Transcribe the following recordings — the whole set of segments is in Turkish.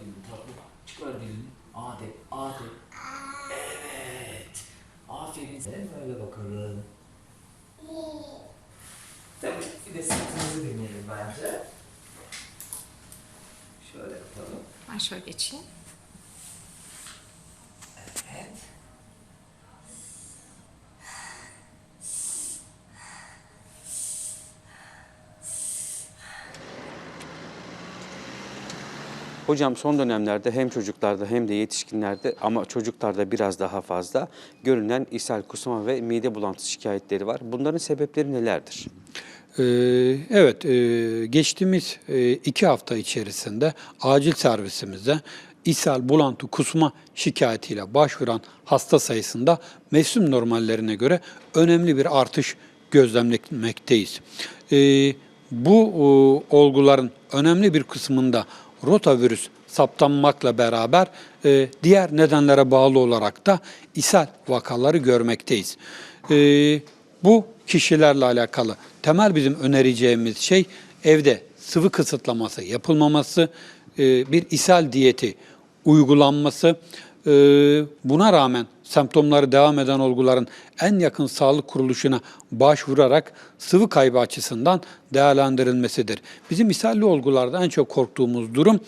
dilini tatlım. Çıkar dilini. A de. A de. Evet. Aferin. Sen böyle bakalım. Tabii bir de sırtınızı deneyelim bence. Şöyle yapalım. Ben şöyle geçeyim. Hocam son dönemlerde hem çocuklarda hem de yetişkinlerde ama çocuklarda biraz daha fazla görünen ishal, kusma ve mide bulantısı şikayetleri var. Bunların sebepleri nelerdir? Ee, Evet, e, geçtiğimiz e, iki hafta içerisinde acil servisimizde ishal, bulantı, kusma şikayetiyle başvuran hasta sayısında mevsim normallerine göre önemli bir artış gözlemlemekteyiz. Ee, Bu e, olguların önemli bir kısmında rotavirüs saptanmakla beraber e, diğer nedenlere bağlı olarak da ishal vakaları görmekteyiz. Ee, bu kişilerle alakalı temel bizim önereceğimiz şey evde sıvı kısıtlaması yapılmaması, e, bir ishal diyeti uygulanması. E, Buna rağmen semptomları devam eden olguların en yakın sağlık kuruluşuna başvurarak sıvı kaybı açısından değerlendirilmesidir. Bizim ishalli olgularda en çok korktuğumuz durum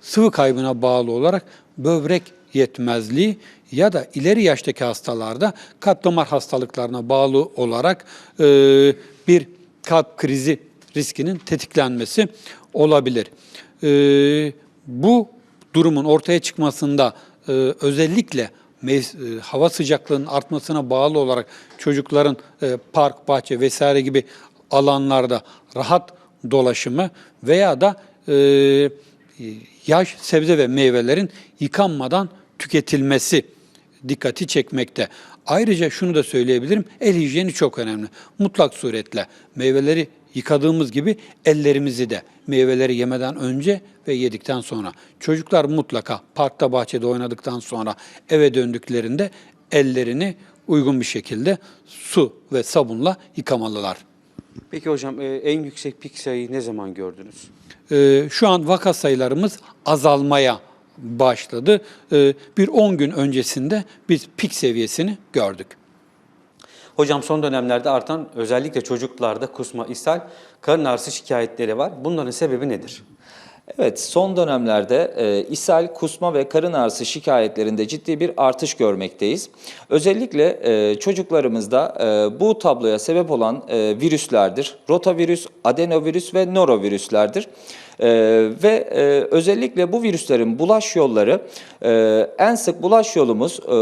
sıvı kaybına bağlı olarak böbrek yetmezliği ya da ileri yaştaki hastalarda kalp damar hastalıklarına bağlı olarak e, bir kalp krizi riskinin tetiklenmesi olabilir. E, bu durumun ortaya çıkmasında e, özellikle hava sıcaklığının artmasına bağlı olarak çocukların e, park, bahçe vesaire gibi alanlarda rahat dolaşımı veya da e, yaş sebze ve meyvelerin yıkanmadan tüketilmesi dikkati çekmekte. Ayrıca şunu da söyleyebilirim, el hijyeni çok önemli. Mutlak suretle meyveleri yıkadığımız gibi ellerimizi de meyveleri yemeden önce ve yedikten sonra. Çocuklar mutlaka parkta bahçede oynadıktan sonra eve döndüklerinde ellerini uygun bir şekilde su ve sabunla yıkamalılar. Peki hocam e, en yüksek pik sayıyı ne zaman gördünüz? Ee, şu an vaka sayılarımız azalmaya başladı. Ee, bir 10 gün öncesinde biz pik seviyesini gördük. Hocam son dönemlerde artan özellikle çocuklarda kusma, ishal, karın ağrısı şikayetleri var. Bunların sebebi nedir? Evet, son dönemlerde e, ishal, kusma ve karın ağrısı şikayetlerinde ciddi bir artış görmekteyiz. Özellikle e, çocuklarımızda e, bu tabloya sebep olan e, virüslerdir. Rotavirüs, adenovirüs ve norovirüslerdir. E, ve e, özellikle bu virüslerin bulaş yolları, e, en sık bulaş yolumuz e,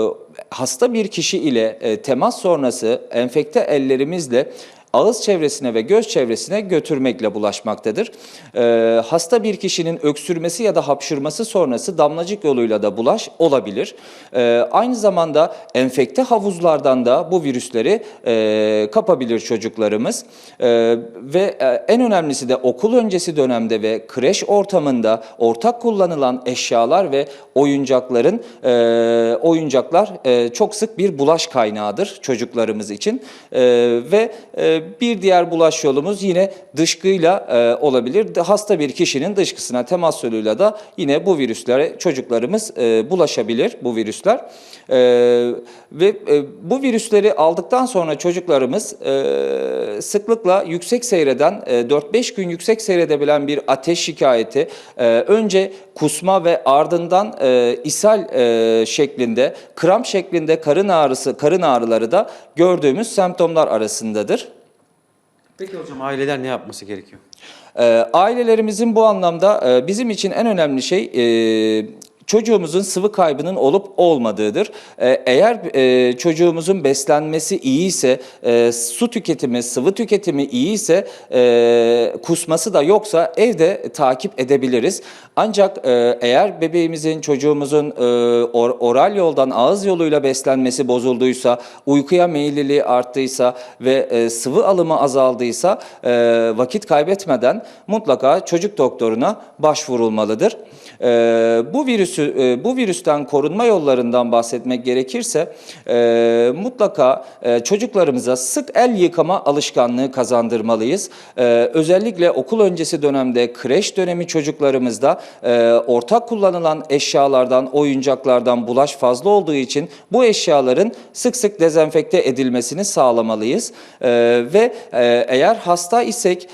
hasta bir kişi ile e, temas sonrası enfekte ellerimizle ağız çevresine ve göz çevresine götürmekle bulaşmaktadır. Ee, hasta bir kişinin öksürmesi ya da hapşırması sonrası damlacık yoluyla da bulaş olabilir. Ee, aynı zamanda enfekte havuzlardan da bu virüsleri e, kapabilir çocuklarımız. Ee, ve e, en önemlisi de okul öncesi dönemde ve kreş ortamında ortak kullanılan eşyalar ve oyuncakların e, oyuncaklar e, çok sık bir bulaş kaynağıdır çocuklarımız için. E, ve e, bir diğer bulaş yolumuz yine dışkıyla e, olabilir. Hasta bir kişinin dışkısına temas yoluyla da yine bu virüslere çocuklarımız e, bulaşabilir bu virüsler. E, ve bu virüsleri aldıktan sonra çocuklarımız sıklıkla yüksek seyreden e, 4-5 gün yüksek seyredebilen bir ateş şikayeti önce kusma ve ardından ishal şeklinde kramp şeklinde karın ağrısı karın ağrıları da gördüğümüz semptomlar arasındadır. Peki hocam aileler ne yapması gerekiyor? Ee, ailelerimizin bu anlamda e, bizim için en önemli şey e, çocuğumuzun sıvı kaybının olup olmadığıdır. Ee, eğer e, çocuğumuzun beslenmesi iyi ise, e, su tüketimi, sıvı tüketimi iyi ise, e, kusması da yoksa evde takip edebiliriz. Ancak e, eğer bebeğimizin, çocuğumuzun e, or- oral yoldan ağız yoluyla beslenmesi bozulduysa, uykuya meyilliliği arttıysa ve e, sıvı alımı azaldıysa e, vakit kaybetmeden mutlaka çocuk doktoruna başvurulmalıdır. E, bu virüsü e, bu virüsten korunma yollarından bahsetmek gerekirse e, mutlaka e, çocuklarımıza sık el yıkama alışkanlığı kazandırmalıyız. E, özellikle okul öncesi dönemde kreş dönemi çocuklarımızda ortak kullanılan eşyalardan, oyuncaklardan bulaş fazla olduğu için bu eşyaların sık sık dezenfekte edilmesini sağlamalıyız. Ve eğer hasta isek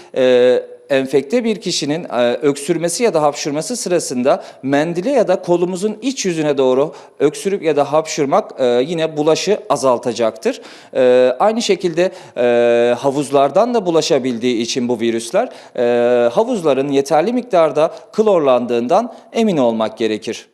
enfekte bir kişinin e, öksürmesi ya da hapşırması sırasında mendile ya da kolumuzun iç yüzüne doğru öksürüp ya da hapşırmak e, yine bulaşı azaltacaktır. E, aynı şekilde havuzlardan da bulaşabildiği için bu virüsler havuzların yeterli miktarda klorlandığından emin olmak gerekir.